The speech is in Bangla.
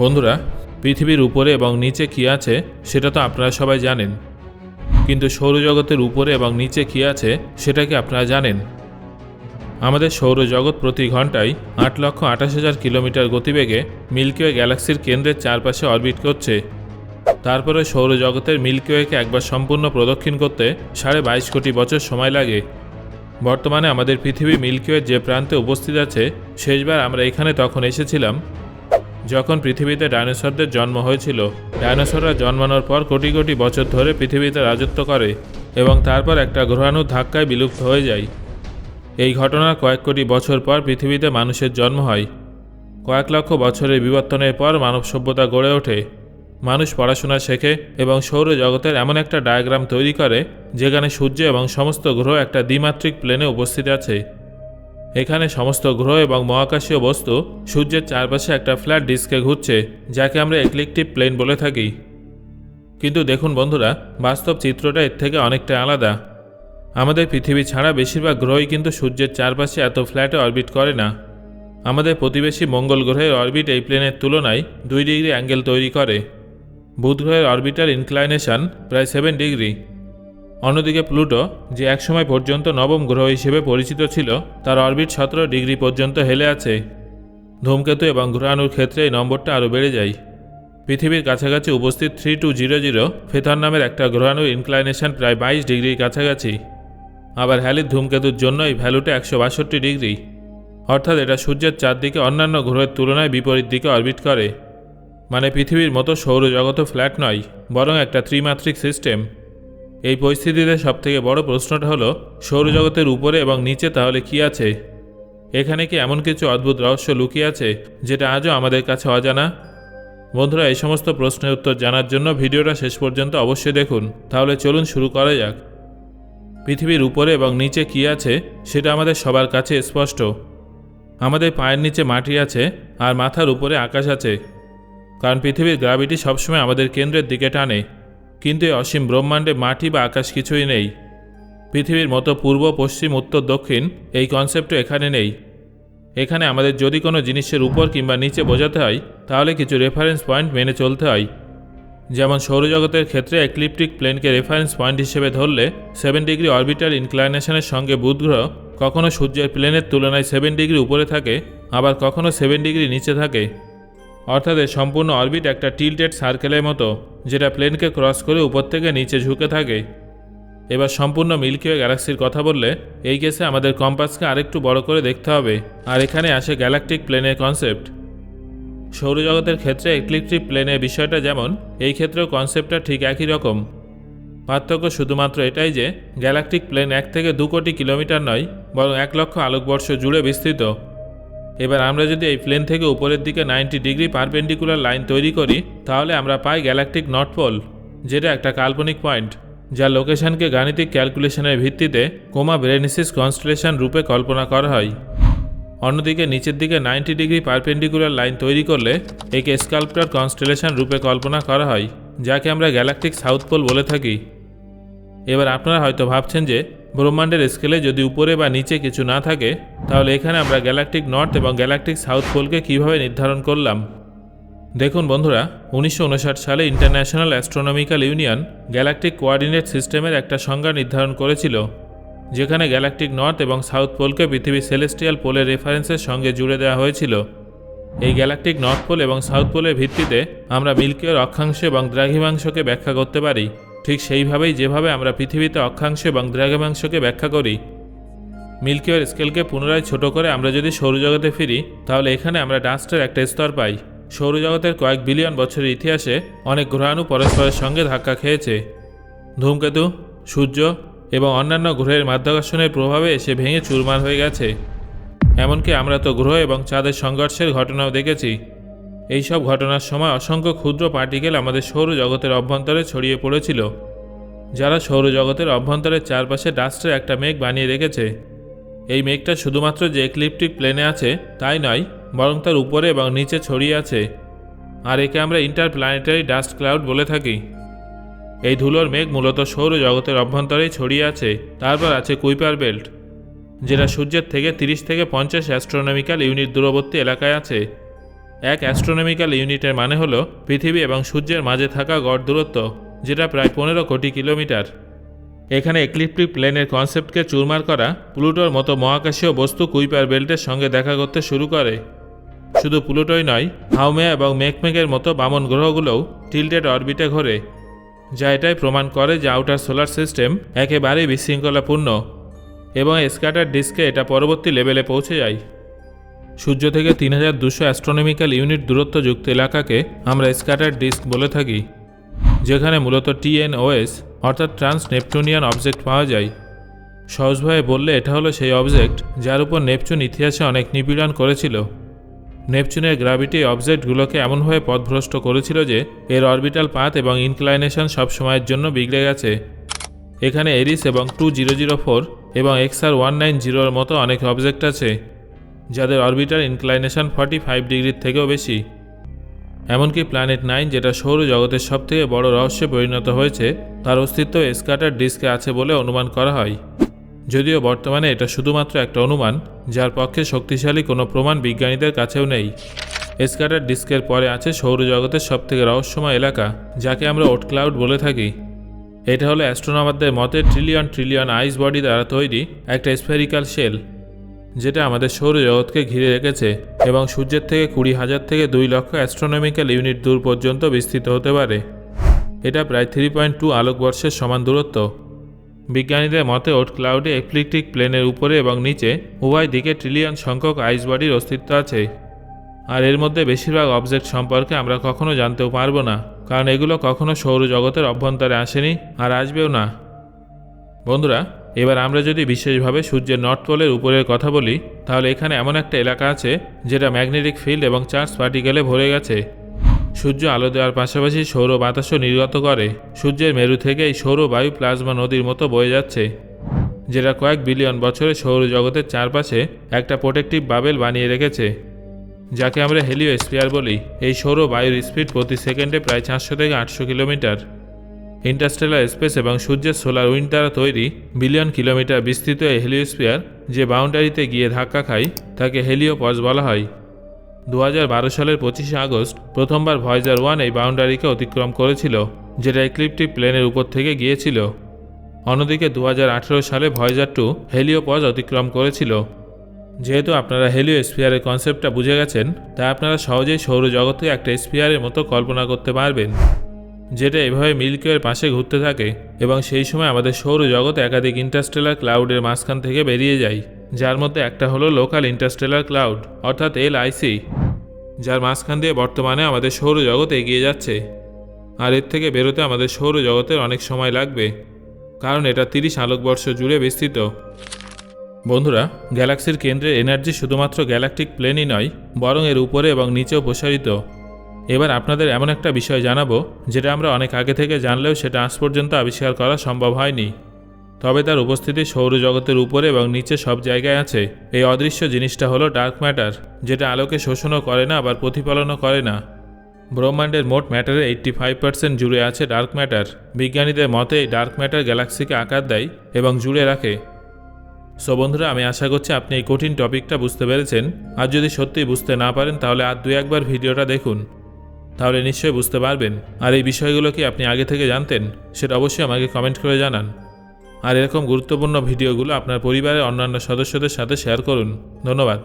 বন্ধুরা, পৃথিবীর উপরে এবং নিচে কী আছে, সেটা তো আপনারা সবাই জানেন। কিন্তু সৌরজগতের উপরে এবং নিচে কী আছে, সেটা কি আপনারা জানেন? আমাদের সৌরজগৎ প্রতি ঘন্টায় আট লক্ষ আঠাশ হাজার কিলোমিটার গতিবেগে মিল্কিওয়ে গ্যালাক্সির কেন্দ্রের চারপাশে অরবিট করছে। তারপরে সৌরজগতের মিল্কিওয়েকে একবার সম্পূর্ণ প্রদক্ষিণ করতে সাড়ে বাইশ কোটি বছর সময় লাগে। বর্তমানে আমাদের পৃথিবী মিল্কিওয়ের যে প্রান্তে উপস্থিত আছে, শেষবার আমরা এখানে তখন এসেছিলাম যখন পৃথিবীতে ডাইনোসরদের জন্ম হয়েছিল, ডাইনোসররা জন্মানোর পর কোটি কোটি বছর ধরে পৃথিবীতে রাজত্ব করে এবং তারপর একটা গ্রহাণুর ধাক্কায় বিলুপ্ত হয়ে যায়। এই ঘটনার কয়েক কোটি বছর পর পৃথিবীতে মানুষের জন্ম হয়। কয়েক লক্ষ বছরের বিবর্তনের পর মানব সভ্যতা গড়ে ওঠে। মানুষ পড়াশোনা শেখে এবং সৌরজগতের এমন একটা ডায়াগ্রাম তৈরি করে, যেখানে সূর্য এবং সমস্ত গ্রহ একটা দ্বিমাত্রিক প্লেনে উপস্থিত আছে। এখানে সমস্ত গ্রহ এবং মহাকাশীয় বস্তু সূর্যের চারপাশে একটা ফ্ল্যাট ডিস্কে ঘুরছে, যাকে আমরা একলিকটিভ প্লেন বলে থাকি। কিন্তু দেখুন বন্ধুরা, বাস্তব চিত্রটা এর থেকে অনেকটা আলাদা। আমাদের পৃথিবী ছাড়া বেশিরভাগ গ্রহই কিন্তু সূর্যের চারপাশে এত ফ্ল্যাটে অরবিট করে না। আমাদের প্রতিবেশী মঙ্গল গ্রহের অরবিট এই প্লেনের তুলনায় দুই ডিগ্রি অ্যাঙ্গেল তৈরি করে। বুধ গ্রহের অরবিটাল ইনক্লাইনেশন প্রায় সেভেন ডিগ্রি অন্যদিকে প্লুটো, যে একসময় পর্যন্ত নবম গ্রহ হিসেবে পরিচিত ছিল, তার অরবিট সতেরো ডিগ্রি পর্যন্ত হেলে আছে। ধূমকেতু এবং গ্রহাণুর ক্ষেত্রে এই নম্বরটা আরও বেড়ে যায়। পৃথিবীর কাছাকাছি উপস্থিত three two zero zero Phaethon নামের একটা গ্রহাণুর ইনক্লাইনেশন প্রায় বাইশ ডিগ্রির কাছাকাছি। আবার হ্যালির ধূমকেতুর জন্য এই ভ্যালুটা একশো বাষট্টি ডিগ্রি। অর্থাৎ এটা সূর্যের চারদিকে অন্যান্য গ্রহের তুলনায় বিপরীত দিকে অরবিট করে। মানে পৃথিবীর মতো সৌরজগতও ফ্ল্যাট নয়, বরং একটা ত্রিমাত্রিক সিস্টেম। এই পরিস্থিতিতে সবথেকে বড় প্রশ্নটা হলো, সৌরজগতের উপরে এবং নিচে তাহলে কি আছে? এখানে কি এমন কিছু অদ্ভুত রহস্য লুকিয়ে আছে, যেটা আজও আমাদের কাছে অজানা? বন্ধুরা, এই সমস্ত প্রশ্নের উত্তর জানার জন্য ভিডিওটা শেষ পর্যন্ত অবশ্যই দেখুন। তাহলে চলুন শুরু করা যাক। পৃথিবীর উপরে এবং নিচে কি আছে, সেটা আমাদের সবার কাছে স্পষ্ট। আমাদের পায়ের নিচে মাটি আছে, আর মাথার উপরে আকাশ আছে। কারণ পৃথিবীর গ্রাভিটি সবসময় আমাদের কেন্দ্রের দিকে টানে। কিন্তু অসীম ব্রহ্মাণ্ডে মাটি বা আকাশ কিছুই নেই। পৃথিবীর মতো পূর্ব, পশ্চিম, উত্তর, দক্ষিণ এই কনসেপ্টও এখানে নেই। এখানে আমাদের যদি কোনো জিনিসের উপর কিংবা নিচে বোঝাতে হয়, তাহলে কিছু রেফারেন্স পয়েন্ট মেনে চলতে হয়। যেমন সৌরজগতের ক্ষেত্রে এক্লিপ্টিক প্লেনকে রেফারেন্স পয়েন্ট হিসেবে ধরলে সেভেন ডিগ্রি অরবিটাল ইনক্লাইনেশনের সঙ্গে বুধগ্রহ কখনও সূর্যের প্লেনের তুলনায় সেভেন ডিগ্রি উপরে থাকে, আবার কখনো সেভেন ডিগ্রি নিচে থাকে। অর্থাৎ সম্পূর্ণ অরবিট একটা টিল্টেড সার্কেলের মতো, যেটা প্লেনকে ক্রস করে উপর থেকে নিচে ঝুঁকে থাকে। এবার সম্পূর্ণ মিল্কিওয়ে গ্যালাক্সির কথা বললে, এই কেসে আমাদের কম্পাসকে আরেকটু বড় করে দেখতে হবে। আর এখানে আসে গ্যালাকটিক প্লেনের কনসেপ্ট। সৌরজগতের ক্ষেত্রে একলিকট্রিক প্লেনের বিষয়টা যেমন, এই ক্ষেত্রেও কনসেপ্টটা ঠিক একই রকম। পার্থক্য শুধুমাত্র এটাই যে, গ্যালাকটিক প্লেন এক থেকে দু কোটি কিলোমিটার নয়, বরং এক লক্ষ আলোকবর্ষ জুড়ে বিস্তৃত। এবার আমরা যদি এই প্লেন থেকে উপরের দিকে নাইনটি ডিগ্রি পারপেন্ডিকুলার লাইন তৈরি করি, তাহলে আমরা পাই গ্যালাকটিক নর্থ পোল যেটা একটা কাল্পনিক পয়েন্ট যা লোকেশনকে গাণিতিক ক্যালকুলেশনের ভিত্তিতে কোমা ব্রেনিসিস কনস্টেলেশন রূপে কল্পনা করা হয়। অন্যদিকে নিচের দিকে নাইনটি ডিগ্রি পারপেন্ডিকুলার লাইন তৈরি করলে একে স্কাল্পটার কনস্টেলেশন রূপে কল্পনা করা হয়, যাকে আমরা গ্যালাকটিক সাউথ পোল বলে থাকি। এবার আপনারা হয়তো ভাবছেন যে ব্রহ্মাণ্ডের স্কেলে যদি উপরে বা নিচে কিছু না থাকে তাহলে এখানে আমরা গ্যালাকটিক নর্থ এবং গ্যালাকটিক সাউথ পোলকে কীভাবে নির্ধারণ করলাম? দেখুন বন্ধুরা, উনিশশো উনষাট সালে International Astronomical Union galactic coordinate সিস্টেমের একটা সংজ্ঞা নির্ধারণ করেছিল, যেখানে গ্যালাকটিক নর্থ এবং সাউথ পোলকে পৃথিবীর সেলেস্টিয়াল পোলের রেফারেন্সের সঙ্গে জুড়ে দেওয়া হয়েছিল। এই গ্যালাকটিক নর্থ পোল এবং সাউথ পোলের ভিত্তিতে আমরা মিল্কিওর অক্ষাংশ এবং দ্রাঘিমাংশকে ব্যাখ্যা করতে পারি। ঠিক সেইভাবেই যেভাবে আমরা পৃথিবীতে অক্ষাংশ এবং দ্রাঘিমাংশকে ব্যাখ্যা করি মিল্কিওয়ের স্কেলকে পুনরায় ছোট করে আমরা যদি সৌরজগতে ফিরি, তাহলে এখানে আমরা ডাস্টের একটা স্তর পাই। সৌরজগতের কয়েক বিলিয়ন বছরের ইতিহাসে অনেক গ্রহাণু পরস্পরের সঙ্গে ধাক্কা খেয়েছে। ধূমকেতু, সূর্য এবং অন্যান্য গ্রহের মাধ্যাকর্ষণের প্রভাবে এসে ভেঙে চুরমার হয়ে গেছে। এমনকি আমরা তো গ্রহ এবং চাঁদের সংঘর্ষের ঘটনাও দেখেছি। এই সব ঘটনার সময় অসংখ্য ক্ষুদ্র পার্টিকেল আমাদের সৌরজগতের অভ্যন্তরে ছড়িয়ে পড়েছিল, যারা সৌরজগতের অভ্যন্তরের চারপাশে ডাস্টের একটা মেঘ বানিয়ে রেখেছে। এই মেঘটা শুধুমাত্র যে একলিপ্টিক প্লেনে আছে, তাই নয়, বরং তার উপরে এবং নিচে ছড়িয়ে আছে। আর একে আমরা ইন্টারপ্ল্যানেটারি ডাস্ট ক্লাউড বলে থাকি। এই ধুলোর মেঘ মূলত সৌরজগতের অভ্যন্তরেই ছড়িয়ে আছে, তারপর আছে কুইপার বেল্ট, যেটা সূর্যের থেকে তিরিশ থেকে পঞ্চাশ অ্যাস্ট্রোনমিক্যাল ইউনিট দূরবর্তী এলাকায় আছে। এক অ্যাস্ট্রোনমিক্যাল ইউনিটের মানে হলো পৃথিবী এবং সূর্যের মাঝে থাকা গড় দূরত্ব, যেটা প্রায় পনেরো কোটি কিলোমিটার। এখানে এক্লিপ্টিক প্লেনের কনসেপ্টকে চুরমার করা প্লুটোর মতো মহাকাশীয় বস্তু কুইপার বেল্টের সঙ্গে দেখা করতে শুরু করে। শুধু প্লুটোই নয় হাউমে এবং মেকমেকের মতো বামন গ্রহগুলোও টিল্টেড অরবিটে ঘোরে, যা এটাই প্রমাণ করে যে আউটার সোলার সিস্টেম একেবারেই বিশৃঙ্খলাপূর্ণ এবং স্ক্যাটার ডিস্কে এটা পরবর্তী লেভেলে পৌঁছে যায়। সূর্য থেকে তিন হাজার দুশো অ্যাস্ট্রোনমিক্যাল ইউনিট দূরত্বযুক্ত এলাকাকে আমরা স্ক্যাটার ডিস্ক বলে থাকি। যেখানে মূলত টিএনওএস অর্থাৎ ট্রান্স নেপচুনিয়ান অবজেক্ট পাওয়া যায়। সহজভাবে বললে এটা হলো সেই অবজেক্ট যার উপর নেপচুন ইতিহাসে অনেক নিপীড়ন করেছিল। নেপচুনের গ্র্যাভিটি অবজেক্টগুলোকে এমনভাবে পথভ্রষ্ট করেছিল যে এর অরবিটাল পাথ এবং ইনক্লাইনেশন সবসময়ের জন্য বিগড়ে গেছে। এখানে এরিস এবং টু জিরো জিরো ফোর এবং এক্সআর ওয়ান নাইন জিরোর মতো অনেক অবজেক্ট আছে, যাদের অরবিটাল ইনক্লাইনেশন ফর্টি ফাইভ ডিগ্রির থেকেও বেশি। এমনকি প্ল্যানেট নাইন যেটা সৌরজগতের সবথেকে বড় রহস্যে পরিণত হয়েছে, তার অস্তিত্ব স্কাটার ডিস্কে আছে বলে অনুমান করা হয়। যদিও বর্তমানে এটা শুধুমাত্র একটা অনুমান, যার পক্ষে শক্তিশালী কোনো প্রমাণ বিজ্ঞানীদের কাছেও নেই। স্কাটার ডিস্কের পরে আছে সৌরজগতের সবথেকে রহস্যময় এলাকা, যাকে আমরা ওট ক্লাউড বলে থাকি। এটা হলো অ্যাস্ট্রোনমারদের মতে ট্রিলিয়ন ট্রিলিয়ন আইস বডি দ্বারা তৈরি একটা স্ফেরিক্যাল শেল যেটা আমাদের সৌরজগৎকে ঘিরে রেখেছে এবং সূর্যের থেকে কুড়ি হাজার থেকে দুই লক্ষ অ্যাস্ট্রোনমিক্যাল ইউনিট দূর পর্যন্ত বিস্তৃত হতে পারে। এটা প্রায় থ্রি পয়েন্ট টু আলোকবর্ষের সমান দূরত্ব। বিজ্ঞানীদের মতে, ওট ক্লাউডে এক্লিকটিক প্লেনের উপরে এবং নিচে উভয় দিকে ট্রিলিয়ন সংখ্যক আইস বডির অস্তিত্ব আছে। আর এর মধ্যে বেশিরভাগ অবজেক্ট সম্পর্কে আমরা কখনো জানতেও পারব না, কারণ এগুলো কখনো সৌরজগতের অভ্যন্তরে আসেনি আর আসবেও না। বন্ধুরা এবার আমরা যদি বিশেষভাবে সূর্যের নর্থ পোলের উপরের কথা বলি, তাহলে এখানে এমন একটা এলাকা আছে যেটা ম্যাগনেটিক ফিল্ড এবং চার্জ পার্টিকেলে ভরে গেছে। সূর্য আলো দেওয়ার পাশাপাশি সৌর বাতাসও নির্গত করে। সূর্যের মেরু থেকে এই সৌর বায়ু প্লাজমা নদীর মতো বয়ে যাচ্ছে, যেটা কয়েক বিলিয়ন বছরে সৌরজগতের চারপাশে একটা প্রোটেক্টিভ বাবেল বানিয়ে রেখেছে, যাকে আমরা হেলিও স্পিয়ার বলি। এই সৌর বায়ুর স্পিড প্রতি সেকেন্ডে প্রায় চারশো থেকে আটশো কিলোমিটার। ইন্টারস্টেলার স্পেস এবং সূর্যের সোলার উইন্ড দ্বারা তৈরি বিলিয়ন কিলোমিটার বিস্তৃত এই হেলিওস্পিয়ার যে বাউন্ডারিতে গিয়ে ধাক্কা খায়, তাকে হেলিওপজ বলা হয়। দু হাজার বারো সালের পঁচিশে আগস্ট প্রথমবার ভয়েজার ওয়ান এই বাউন্ডারিকে অতিক্রম করেছিল, যেটা এক্লিপটিভ প্লেনের উপর থেকে গিয়েছিল। অন্যদিকে দু হাজার আঠেরো সালে ভয়েজার টু হেলিওপজ অতিক্রম করেছিল। যেহেতু আপনারা হেলিও স্পিয়ারের কনসেপ্টটা বুঝে গেছেন তাই আপনারা সহজেই সৌরজগতে একটা স্পিয়ারের মতো কল্পনা করতে পারবেন। যেটা এভাবে মিল্কিওয়ের পাশে ঘুরতে থাকে এবং সেই সময় আমাদের সৌরজগৎ একাধিক ইন্টারস্টেলার ক্লাউডের মাঝখান থেকে বেরিয়ে যায়, যার মধ্যে একটা হলো লোকাল ইন্টারস্টেলার ক্লাউড অর্থাৎ এল আইসি যার মাঝখান দিয়ে বর্তমানে আমাদের সৌরজগৎ এগিয়ে যাচ্ছে। আর এর থেকে বেরোতে আমাদের সৌরজগতের অনেক সময় লাগবে, কারণ এটা তিরিশ আলোকবর্ষ জুড়ে বিস্তৃত। বন্ধুরা, গ্যালাক্সির কেন্দ্রের এনার্জি শুধুমাত্র গ্যালাকটিক প্লেনই নয়, বরং এর উপরে এবং নিচেও প্রসারিত। এবার আপনাদের এমন একটা বিষয় জানাব, যেটা আমরা অনেক আগে থেকে জানলেও সেটা আজ পর্যন্ত আবিষ্কার করা সম্ভব হয়নি। তবে তার উপস্থিতি সৌরজগতের উপরে এবং নিচে সব জায়গায় আছে। এই অদৃশ্য জিনিসটা হলো ডার্ক ম্যাটার, যেটা আলোকে শোষণও করে না, আবার প্রতিফলনও করে না। ব্রহ্মাণ্ডের মোট ম্যাটারের এইট্টি ফাইভ পার্সেন্ট জুড়ে আছে ডার্ক ম্যাটার। বিজ্ঞানীদের মতে, এই ডার্ক ম্যাটার গ্যালাক্সিকে আকার দেয় এবং জুড়ে রাখে। সো বন্ধুরা, আমি আশা করছি আপনি এই কঠিন টপিকটা বুঝতে পেরেছেন। আর যদি সত্যি বুঝতে না পারেন, তাহলে আর দু একবার ভিডিওটা দেখুন। তাহলে নিশ্চয়ই বুঝতে পারবেন। আর এই বিষয়গুলো কি আপনি আগে থেকে জানতেন? সেটা অবশ্যই আমাকে কমেন্ট করে জানান। আর এরকম গুরুত্বপূর্ণ ভিডিওগুলো আপনার পরিবারের অন্যান্য সদস্যদের সাথে শেয়ার করুন। ধন্যবাদ।